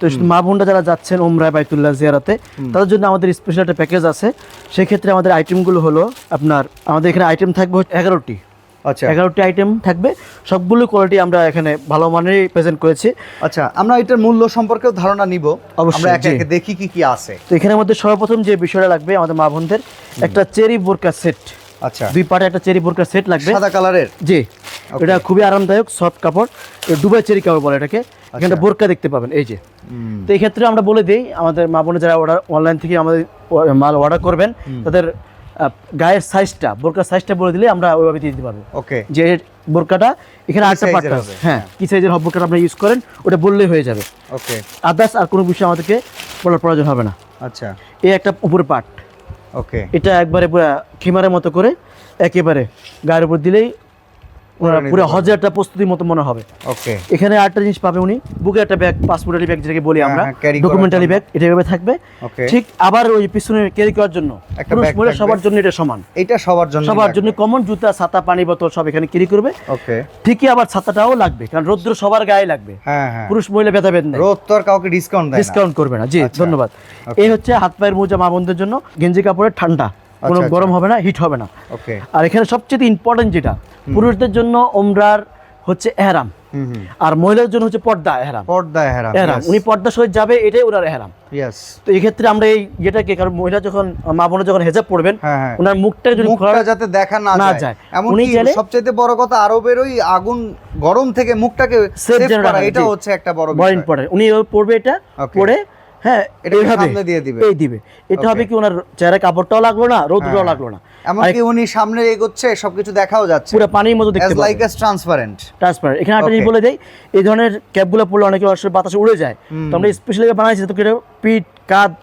তো মা বোনরা যারা যাচ্ছেন ওমরা বাইতুল্লাহ জিয়ারাতে তাদের জন্য আমাদের স্পেশাল একটা প্যাকেজ আছে। সেক্ষেত্রে আমাদের আইটেমগুলো হলো আপনার আমাদের এখানে আইটেম থাকবে হচ্ছে এগারোটি। আচ্ছা। এগারোটি আইটেম থাকবে। সবগুলো কোয়ালিটি আমরা এখানে ভালো মানেরই প্রেজেন্ট করেছি। আচ্ছা আমরা এটার মূল্য সম্পর্কেও ধারণা নিব। অবশ্যই, একে একে দেখি কি কি আছে। তো এখানে মধ্যে সর্বপ্রথম যে বিষয়টা লাগবে আমাদের মা বোনদের একটা চেরি বোরকা সেট আচ্ছা। দুই পার্টে একটা চেরি বোরকা সেট লাগবে। সাদা কালারের জি। এটা খুবই আরামদায়ক সফট কাপড়। দুবাই চেরি কাপড় বলে এটাকে। এখানে বোরকা দেখতে পাবেন এই যে। তো এই ক্ষেত্রে আমরা বলে দিই আমাদের মা বোনে যারা অর্ডার অনলাইন থেকে আমাদের মাল অর্ডার করবেন তাদের গায়ের সাইজটা বোরকার সাইজটা বলে দিলে আমরা ওইভাবে দিয়ে দিতে পারব। ওকে যে বোরকাটা এখানে আটটা পার্ট হবে? হ্যাঁ কি সাইজের হবে বোরকাটা আপনি ইউজ করেন ওটা বললেই হয়ে যাবে। ওকে আদার্স আর কোনো বিষয় আমাদেরকে বলার প্রয়োজন হবে না। আচ্ছা। এই একটা উপরে পার্ট ওকে এটা একবারে পুরো খিমারের মতো করে একেবারে গায়ের উপর দিলেই ওনারা পুরো পারবে। হজের একটা মতো মনে হবে। ওকে। এখানে আরেকটা জিনিস পাবে উনি। বুকে একটা ব্যাগ পাসপোর্টারি ব্যাগ যেটাকে বলি হ্যাঁ, আমরা। হ্যাঁ, ডকুমেন্টারি ব্যাগ এটা এভাবে থাকবে। ঠিক আবার ওই পিছনে ক্যারি করার জন্য। পুরুষ মহিলা সবার জন্য এটা সমান। এটা সবার জন্য সবার জন্য কমন জুতা ছাতা পানি বোতল সব এখানে ক্যারি করবে। ওকে। ঠিকই আবার ছাতাটাও লাগবে কারণ রৌদ্র সবার গায়ে লাগবে। হ্যাঁ পুরুষ মহিলা ভেদাভেদ নেই। রোদ তো আর কাউকে ডিসকাউন্ট ডিসকাউন্ট করবে না। জি আচ্ছা। ধন্যবাদ। এই হচ্ছে হাত পায়ের মোজা মা বোনদের জন্য গেঞ্জি কাপড়ের ঠান্ডা। কোনো আচ্ছা। গরম হবে না হিট হবে না। ওকে আর এখানে সবচেয়ে ইম্পর্টেন্ট যেটা পুরুষদের জন্য ওমরার হচ্ছে এহরাম। আর মহিলাদের জন্য হচ্ছে পর্দা এহরাম। পর্দা হেরা এহরাম। উনি পর্দা সহিত যাবে এটাই ওনার এহরাম। তো এই ক্ষেত্রে আমরা এই যেটাকে কারণ মহিলা যখন মা বোনে যখন হেজাব পড়বেন হ্যাঁ হ্যাঁ। ওনার মুখটা যদি মুখটা যাতে দেখা না না যায়। উনি গেলে- সবচেয়ে বড় কথা আরবের ওই আগুন গরম থেকে মুখটাকে সেভ করা এটা হচ্ছে একটা বড় বড় ইম্পর্টেন্ট উনি পড়বে এটা. পড়ে হ্যাঁ এইভাবে। সামনে দিয়ে দিবে। এই দিবে। এটা হবে কি ওনার চেহারা কাপড়টাও লাগল না হ্যাঁ। লাগল না। এমনকি উনি সামনে এগোচ্ছে সবকিছু দেখাও যাচ্ছে। পুরো পানির মতো দেখতে লাইক ট্রান্সপারেন্ট ট্রান্সপারেন্ট এখানে একটা জিনিস বলে দেই এই ধরনের ক্যাপগুলো পড়লে অনেকে বাতাসে উড়ে যায়। তো আমরা স্পেশালি বানাইছি তো এটা পিঠ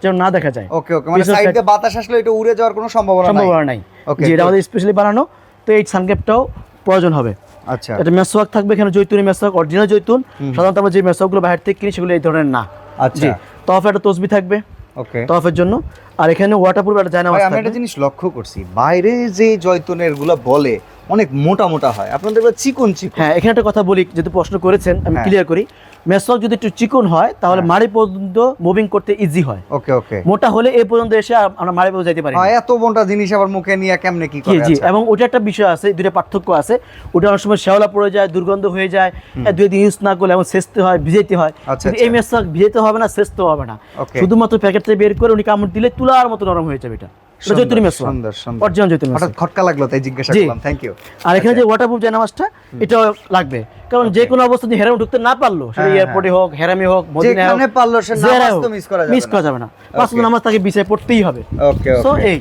যেন না দেখা যায়। ওকে ওকে মানে সাইড দিয়ে বাতাস আসলে এটা উড়ে যাওয়ার কোনো সম্ভাবনা নাই। সম্ভাবনা নাই। যে এটা আমাদের স্পেশালি বানানো তো এই সানক্যাপটাও প্রয়োজন হবে। আচ্ছা। এটা মেসওয়াক থাকবে এখানে জৈতুনি মেসওয়াক অরিজিনাল জৈতুন। সাধারণত আমরা যে মেসওয়াকগুলো বাইরে থেকে কিনি সেগুলো এই ধরনের না। আচ্ছা। তফ একটা তসবি থাকবে ওকে তফের জন্য। আর এখানে ওয়াটারপ্রুফ একটা জায়না আমি একটা জিনিস লক্ষ্য করছি। বাইরে যে জয়তুনেরগুলো বলে অনেক মোটা মোটা হয়। আপনাদের চিকন চিকন। হ্যাঁ এখানে একটা কথা বলি যেহেতু প্রশ্ন করেছেন আমি হ্যাঁ। ক্লিয়ার করি। মেসওয়াক যদি একটু চিকন হয় তাহলে মাড়ি পর্যন্ত মুভিং করতে ইজি হয়। ওকে ওকে। মোটা হলে এই পর্যন্ত এসে আমরা মাড়ি পর্যন্ত যেতে পারি না। এত মোটা জিনিস আবার মুখে নিয়ে কেমনে কি করে? জি আচ্ছা। এবং ওটা একটা বিষয় আছে দুটো পার্থক্য আছে। ওটা অনেক সময় শ্যাওলা পড়ে যায় দুর্গন্ধ হয়ে যায় দুই দিন ইউজ না করলে এমন সেচতে হয় ভিজাইতে হয়। আচ্ছা, কিন্তু এই মেসওয়াক ভিজাইতে হবে না সেচতে হবে না। শুধুমাত্র প্যাকেট থেকে বের করে উনি কামড় দিলে তুলার মতো নরম হয়ে যাবে এটা। জৈতুনি মেসওয়াক সুন্দর সুন্দর। অরিজিনাল জৈতুনি হঠাৎ খটকা লাগল তাই জিজ্ঞাসা করলাম থ্যাংক ইউ আর এখানে যে ওয়াটারপ্রুফ জানামাজটা এটাও লাগবে। কারণ যে কোনো অবস্থাতে হেরাম ঢুকতে না পারল সেটা হ্যাঁ, এয়ারপোর্টে হোক হেরামি হোক মদিনায় হোক যেখানে পারল সে নামাজ তো মিস করা যাবে মিস করা যাবে না। পাঁচ নামাজ তাকে বিছায় পড়তেই হবে। ওকে সো এই।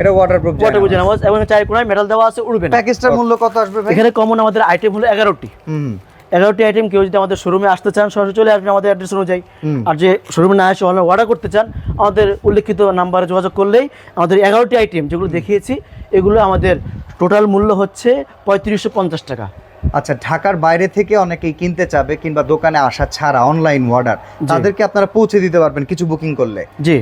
এটা ওয়াটারপ্রুফ ওয়াটারপ্রুফ জানামাজ এবং মেটাল দেওয়া আছে উড়বে না। প্যাকেজটার মূল্য কত আসবে ভাই? এখানে কমন আমাদের আইটেম হলো এগারোটি। হুম। এগারোটি আইটেম কেউ যদি আমাদের শোরুমে আসতে চান সরাসরি চলে আসবেন আমাদের অ্যাড্রেস অনুযায়ী। আর যে শোরুমে না এসে অনলাইন অর্ডার করতে চান আমাদের উল্লেখিত নাম্বারে যোগাযোগ করলেই আমাদের এগারোটি আইটেম যেগুলো দেখিয়েছি এগুলো আমাদের টোটাল মূল্য হচ্ছে পঁয়ত্রিশশো পঞ্চাশ টাকা। আচ্ছা ঢাকার বাইরে থেকে অনেকেই কিনতে চাবে কিংবা দোকানে আসা ছাড়া অনলাইন অর্ডার তাদেরকে আপনারা পৌঁছে দিতে পারবেন কিছু বুকিং করলে। জি।